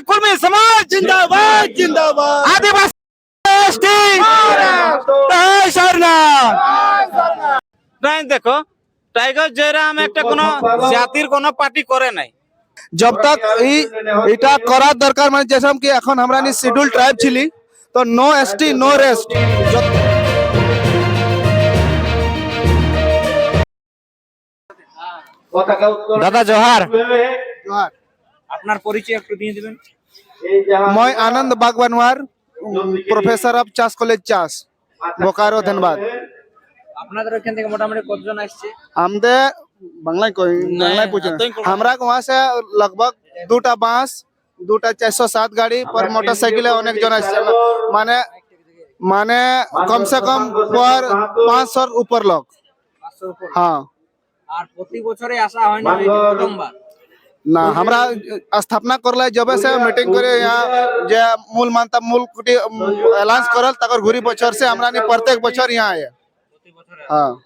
कुर्मी समाज जिंदाबाद जिंदाबाद आदिवासी एसटी জয় সরকার নাই দেখো টাইগার জয়রাম একটা কোনো জাতির কোনো পার্টি করে নাই जब तक ई এটা করার দরকার মানে যেরকম কি এখন আমরা নি শিডিউল ট্রাইব ছিলি তো নো এসটি নো রেস্ট দাদা জোহার জোহার আপনার পরিচয় একটু দিয়ে দিবেন মই Anand Bagbanwar professor of Chas college Chas Bokaro ধন্যবাদ আপনাদের ওখান থেকে মোটামুটি কতজন আসছে আমাদের বাংলায় কই বাংলায় पूछे तो ही करो। हमरा के वहां से लगभग দুটা বাস দুটা চারশো সাত গাড়ি পর মোটরসাইকেলে অনেক জন আসছে মানে মানে কম সে কম পর পাঁচশোর উপর লোক পাঁচশোর উপর। হ্যাঁ আর প্রতি বছরে আসা হয় না এই যে প্রথমবার ना हमरा स्थापना कर ले जब से मीटिंग करे यहाँ जे मूल मानता मूल कुटी अलाउंस करल तकर घुरी बच्चर से हमरा नहीं प्रत्येक बच्चर यहाँ आए। हाँ।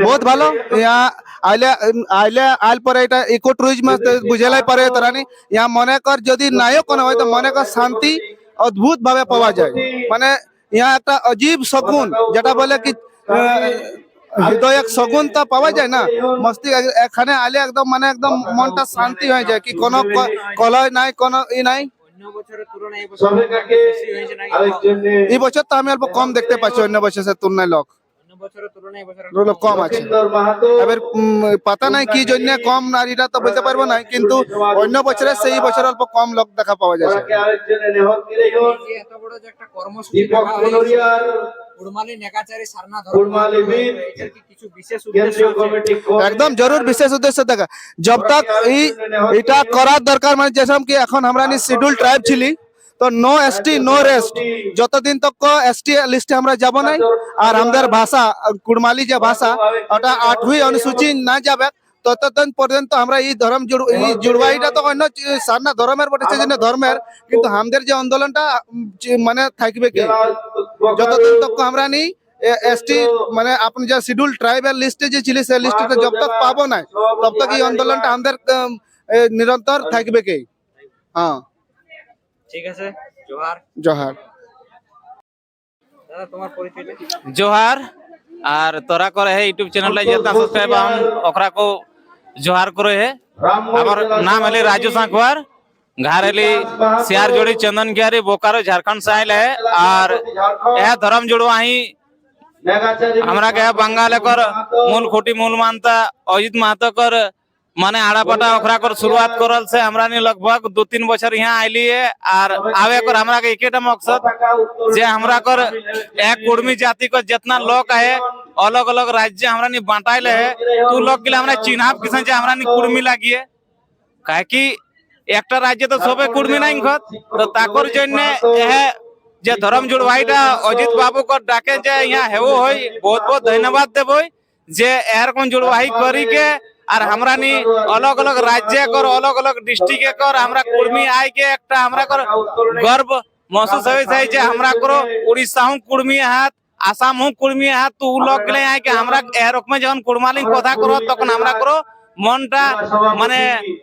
बहुत भालो। यहाँ आइले आइले आल पर एटा इको टूरिज़्म बुझेला परे तरानी यहाँ मने कर जो दी नायो कोन होय तो मने का शांति अद्भुत भावे पावा जाए मने यहाँ एक अजीब सकून जटा बोले कि হৃদয় এক শগুনটা পাওয়া যায় না। মস্তি এখানে আইলে একদম মানে একদম মনটা শান্তি হয়ে যায় কি কোনো কলয় নাই কোনো ই নাই। অন্য বছরের তুলনায় এই বছর তো আমি অল্প কম দেখতে পাচ্ছি অন্য বছরের তুলনায় লোক। অন্য বছরের তুলনায় এই বছর লোক কম আছে। এবার উম, পাতা নাই কি জন্য কম নারীরা তো বলতে পারব না কিন্তু অন্য বছরে সেই বছর অল্প কম লোক দেখা পাওয়া যাচ্ছে। একদম জরুর বিশেষ উদ্দেশ্য থাকা জব তক এটা করার দরকার মানে যেসব কি এখন আমরা শিডিউল ট্রাইব ছিলি তো নো এসটি নো রেস্ট যতদিন তক এসটি লিস্টে আমরা যাব নাই আর আমাদের ভাষা কুড়মালি যে ভাষা ওটা আটুই অনুসূচি না যাবে ততদিন পর্যন্ত আমরা এই ধর্ম জুড়বাইটা তো অন্য সারনা ধর্মের বটেছে ধর্মের কিন্তু আমাদের যে আন্দোলনটা মানে থাকবে কি? যতদিন তক আমরা নেই এসটি মানে আপনি যা শিডিউল ট্রাইবাল লিস্টে যে ছিল সেই লিস্টে যত তক পাবো না। তত তক এই আন্দোলনটা আমাদের নিরন্তর থাকবে কে? হ্যাঁ। ঠিক আছে জোহার। জোহার। দাদা তোমার পরিচয় জোহার আর তোরা করে হে ইউটিউব চ্যানেলটা যেটা সাবস্ক্রাইব আম ওকরা কো জোহার করে হে। আমার নাম হলে রাজু সাঁকুয়ার। घारेली सियार जोड़ी चंदन क्यारी बोकारो झारखंड से आयल है और यह धर्म जुड़वा ही हमारा के बंगाल कर मूल खोटी मूल मानता अजित महतो कर माने आड़ापटा ओकरा कर शुरुआत करल से हमरा ने लगभग दो तीन बछर यहाँ आयली है और आवे कर हमरा के एक मकसद जे हमरा कर एक कुर्मी जाति को जितना लोग है अलग अलग राज्य हमरा ने बांटाइल है तू लोग के लिए हमरा चिन्हाप किसान जे हमरा ने कुर्मी लागी है काहे कि একটা রাজ্যে তো সবে কুর্মি নাই ঘর তো তাকর জন্য এহ যে ধর্ম জুড়ভাইটা অজিত বাবু কর ডাকে যে ইয়া হেও হই বহুত বহুত ধন্যবাদ দেবই যে এরকম জুড়ভাই করি के আর আমরা নি अलग अलग राज्य कर अलग अलग डिस्ट्रिक्ट कर हमरा कुर्मी आय के একটা আমরা কর गर्व महसूस होई छै जे हमरा करो उड़ीसा हूं कुर्मी हाथ আসাম হूं কুর্মি হাত তো উ লোক গেলে আয় কি আমরা এরকম যখন কুড়মালি কথা করো তখন আমরা করো মনটা মানে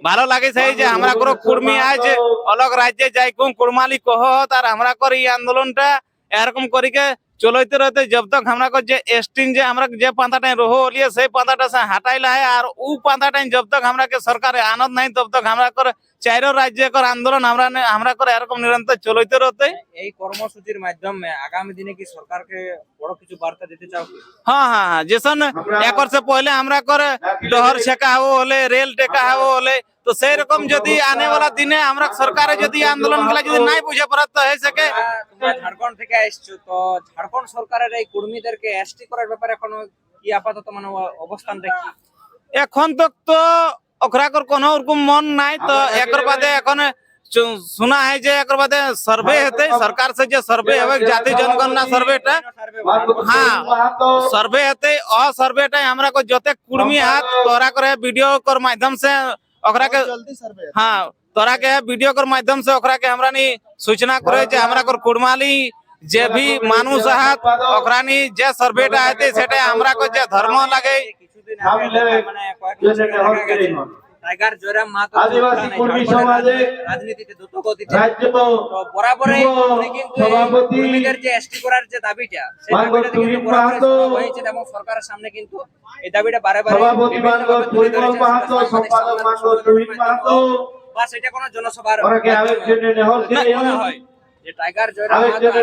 ভালো লাগেছে যে আমরা কোনো কুর্মি আজ অলগ রাজ্যে যাই, কোন কুরমালি কহ তার আমরা করি এই আন্দোলনটা, এরকম করিকে চলতে রয়েছে জব তক আমরা যে এসটিন যে আমরা যে পান্তাটাই রোহ ওলিয়ে সেই পাঁধাটা পান্তাটা হাঁটাইলা আর ও পান্তাটাই জব তক আমরা সরকারে আনন্দ নাই তব তক আমরা চাইরো রাজ্যকর আন্দোলন আমরা আমরা করে এরকম নিরন্তর চলতে রতে। এই কর্মসূচির মাধ্যমে আগামী দিনে কি সরকারকে বড় কিছু বার্তা দিতে চাও হ্যাঁ হ্যাঁ হ্যাঁ যেসন এক বর্ষে পহলে আমরা করে ডহর শেখা হব হলে রেল টেকা হব হলে তো সেই রকম যদি আনে বলা দিনে আমরা সরকারে যদি আন্দোলনগুলা যদি নাই বুঝে পড়া তো হয়ে সকে ঝাড়খন্ড থেকে এসছো তো ঝাড়খন্ড সরকারের এই কর্মীদেরকে এসটি করার ব্যাপারে এখন কি আপাতত মানে অবস্থান দেখি এখন তো ওকরা কর কোনো ওরকম মন নাই তো একর বাদে এখন চু- শোনা হয় যে একর বাদে সার্ভে হেতে সরকার সে যে সার্ভে হবে জাতি জনগণনা সার্ভেটা হ্যাঁ सर्वे हेते अ सर्वेटा हमरा को जते कुर्मी हाथ तोरा करे वीडियो कर माध्यम से ओकरा के जल्दी सर्वे हाँ तोरा के वीडियो कर माध्यम से ओकरा के हमरा नी सूचना करे जे हमरा कर कुड़माली जे भी मानुष हाथ ओकरा नी जे सर्वेटा हेते सेटा हमरा को जे धर्म लागे কিছুদিন মানে কয়েক মাস আগে দেখা গেছে। টাইগার জয়রাম মাহাতো আদিবাসী কর্মী সমাজে রাজনীতিতে দ্রুত গতিতে বরাবরই উনি কিন্তু কর্মীদের যে এসটি করার যে দাবিটা সেই দাবিটা কিন্তু মাহাতো, হয়েছে এবং সরকারের সামনে কিন্তু এই দাবিটা বারে বারে সভাপতি মানব পরিমল মাহাতো সম্পাদক মানব তুহিন মাহাতো। বা সেটা কোনো জনসভার মনে হয় যে টাইগার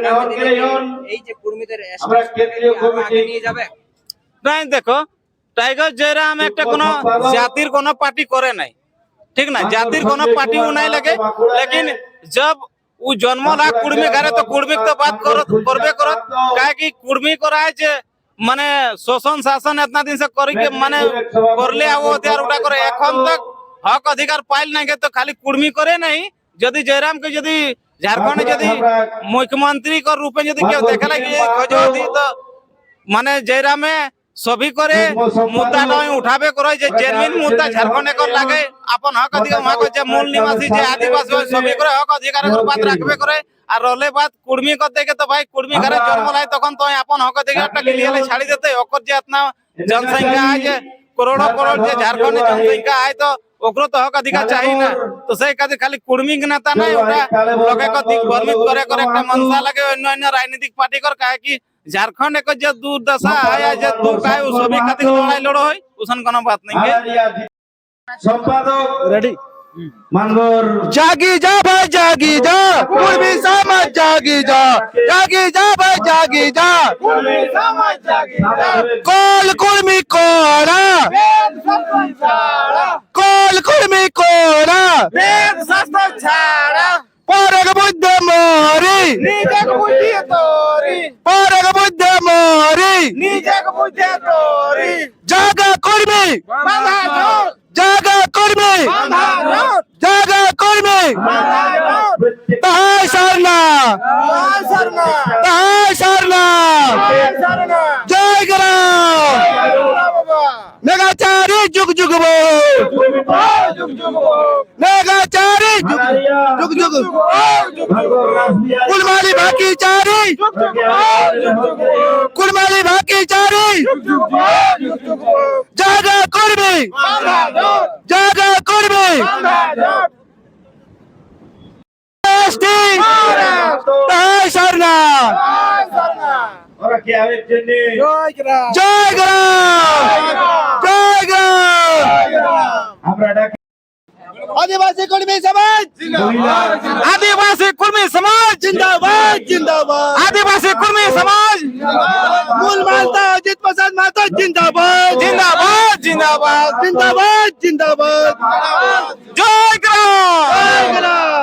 মাহাতো। এই যে কর্মীদের ST আমরা কেন্দ্রীয় কমিটি- নিয়ে যাবে। দেখো টাইগার জয়রাম একটা কোনো জাতির কোনো পার্টি করে নাই ঠিক না জাতির কোনো पार्टी उ नहीं लगे लेकिन जब उ जन्म ला कुर्मी करे तो कुर्मी तो बात करो करबे करत काहे कि कुर्मी कराय যে মানে শোষণ শাসন এতনা দিন সে করি के মানে করলে আও হতিয়ার ওটা করে এখন তক হক অধিকার পাইল নাই কে তো খালি কুর্মি করে নাই যদি জয়রাম কে যদি ঝাড়খণ্ডে যদি মুখ্যমন্ত্রী কর রূপে যদি কেউ দেখা লাগে খোঁজ তো মানে জয়রামে সবই করে মুদ্দাটা উঠাবে করে যে জেনুইন মুদ্দা ঝাড়খণ্ড একর লাগে। আপন হক অধিকার মহাক যে মূল নিবাসী যে আদিবাসী হয় সবি করে হক অধিকার বাদ রাখবে করে আর রলে বাদ কুর্মি কর দেখে তো ভাই কুর্মি ঘরে জন্ম লাই তখন তো আপন হক অধিকারটা লিয়ে ছাড়ি দিতে ওকর যে এতনা জনসংখ্যা আছে যে করোড়ো করোড় যে ঝাড়খণ্ডে জনসংখ্যা আয় তো चाहिए তো तो অধিকার চাই না তো সেই কাজে খালি কুর্মিং নেতা নাই ওটা লোকে দিগ্ভ্রমিত करे करे একটা मनसा लगे अन्य अन्य राजनीतिक पार्टी कर কাহে की झारखंड एक जो दुर्दशा है जो दुख है उस सभी खातिर लड़ाई लड़ो है उसन कोनो बात नहीं है। संपादक। रेडी मंगोर। जागी जा भाई जागी जा। पूर्वी समाज जागी जा। जागी जा भाई जागी जा। पूर्वी समाज जागी जा। कोल कुर्मी कोरा কর্মী করা প্রেম শাস্ত্র ছাড়া পরের বুদ্ধে মরি। নিজের বুদ্ধি তোরি। পরের বুদ্ধে মরি। নিজের বুদ্ধি তোরি। জাগা কর্মী জাগা কর্মী জাগা কর্মী তাহাই সারনা। তাহাই সারনা। জয় গ্রাম যুগ যুগ যুগ যুগ যুগ কুলমালি বাকি চারি। কুলমালি বাকি চারি। জাগা করবে। জাগা করবে। आदिवासी कुर्मी समाज। आदिवासी कुर्मी समाज। जिंदाबाद जिंदाबाद। आदिवासी कुर्मी समाज। मूल मालता अजित प्रसाद माता जिंदाबाद। जिंदाबाद जिंदाबाद। जिंदाबाद जिंदाबाद। जय ग्राम। जय ग्राम।